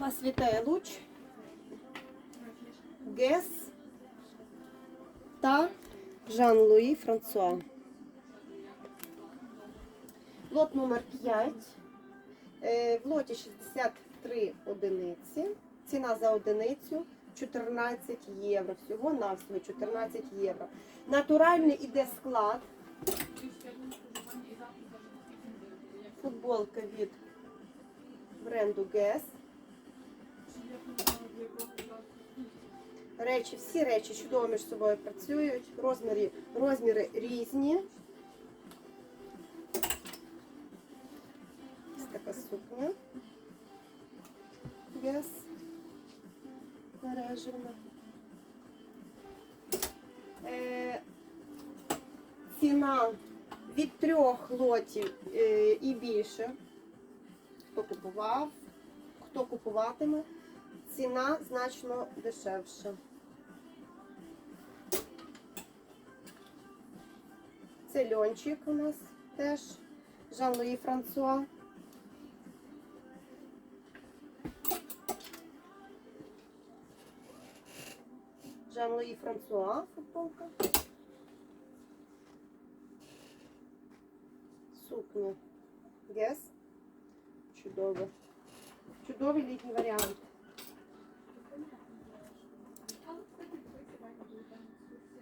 Вас вітає луч, Гес та Жан-Луї Франсуа. Лот номер 5. Е, В лоті 63 одиниці. Ціна за одиницю 14 євро. Всього навсього 14 євро. Натуральний іде склад. Футболка від бренду Guess. Речі, всі речі чудово між собою працюють. Розміри, розміри різні. Ось така сукня. Guess. Мережевна. Е, ціна від трьох лотів е, і більше. Хто купував, хто купуватиме, ціна значно дешевша. Це льончик у нас теж Жан-Луї Франсуа. Жан-Луї Франсуа футболка. Сукня. Гес. Чудово. Чудовий літній варіант.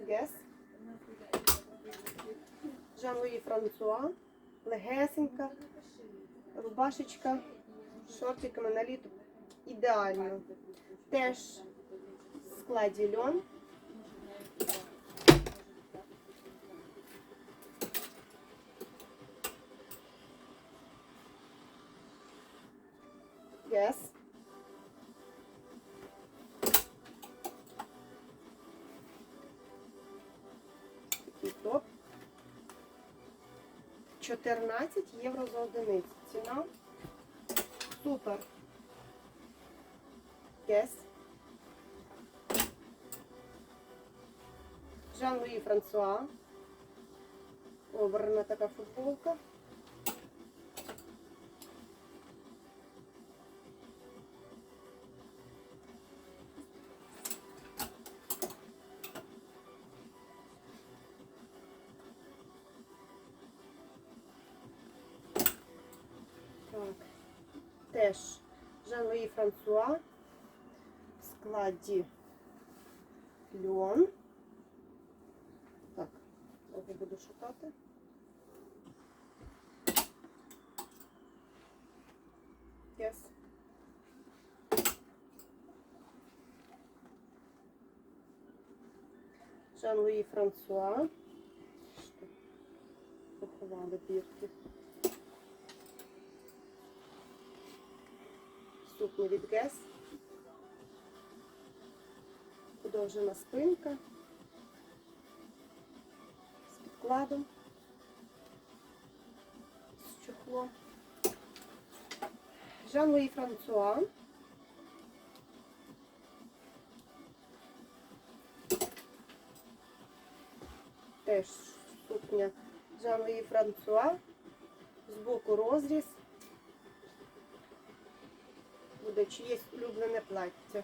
Гес. Жан-Луї Франсуа. Легесенька. Рубашечка. Шортиками на літо. Ідеально. Теж в складі льон. Yes. Такий топ. 14 євро за одиницю. Ціна. Супер. Yes. Жан-Луї Франсуа. Обрана така футболка. Теж Жан-Луї Франсуа в складі льон. Так, я буду шукати. Yes. Жан-Луї Франсуа. Поховали бірки. Сукня від Гес. Подовжена спинка. З підкладом. З чохлом. Жан-Луї Франсуа. Теж сукня Жан-Луї Франсуа. Збоку розріз. Буде чиєсь улюблене плаття.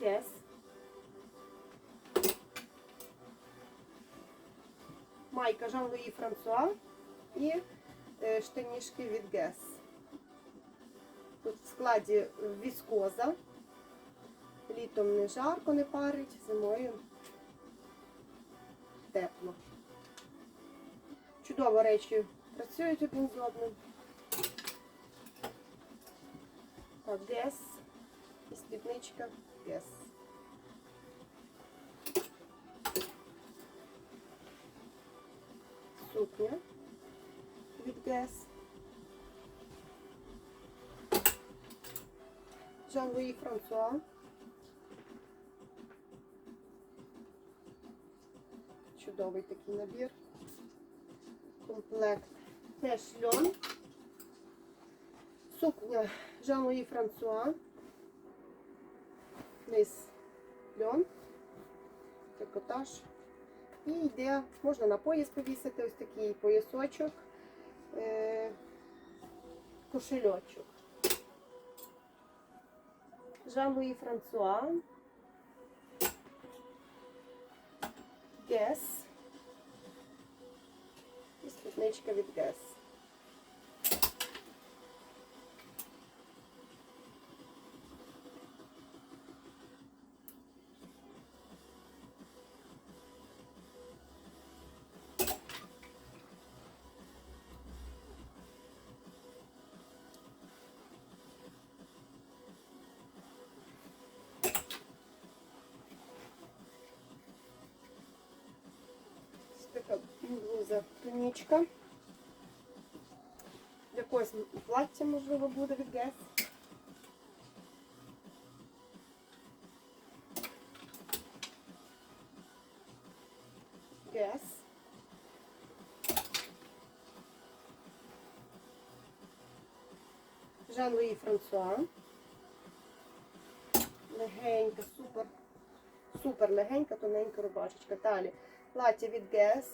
Yes. Майка Жан-Луї Франсуа і е, штанішки від Guess. Тут в складі віскоза. Літом не жарко, не парить, зимою тепло. Чудово речі працюють один з одним. Guess. І спідничка Guess. Сукня від Guess. Жан-Луї Франсуа. Чудовий такий набір. Комплект. Теж льон. Сукня Жан-Луї Франсуа. Низ льон. Трикотаж. І йде, можна на пояс повісити ось такий поясочок. Е, кошельочок. Жан-Луї Франсуа. Гес. І спідничка від Гес. Блуза тунічка. Якось плаття, можливо, буде від Гес. Гес. Жан-Луї Франсуа. Легенька, супер. Супер легенька, тоненька рубашечка. Далі. Плаття від Guess.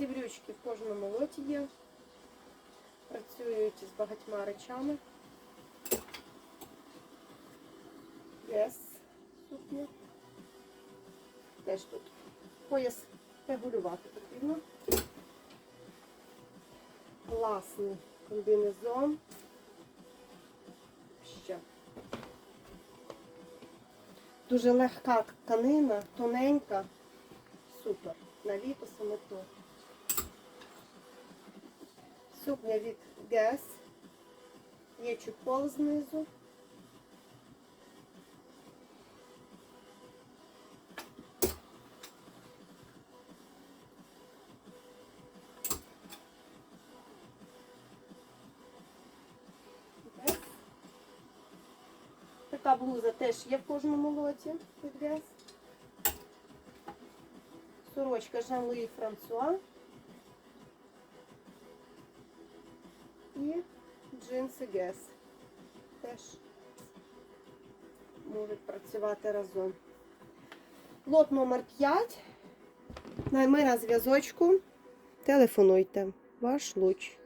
Всі брючки в кожному лоті є. Працюють з багатьма речами. Yes. Сукня. Теж тут пояс регулювати потрібно. Класний комбінезон. Ще. Дуже легка тканина, тоненька. Супер. На літо саме то. Сукня від Guess. Є чехол знизу. Така блуза теж є в кожному лоті від Guess. Сорочка Жан-Луї Франсуа. Джинси Guess. Теж можуть працювати разом. Лот номер 5. Найми на зв'язочку. Телефонуйте. Ваш луч.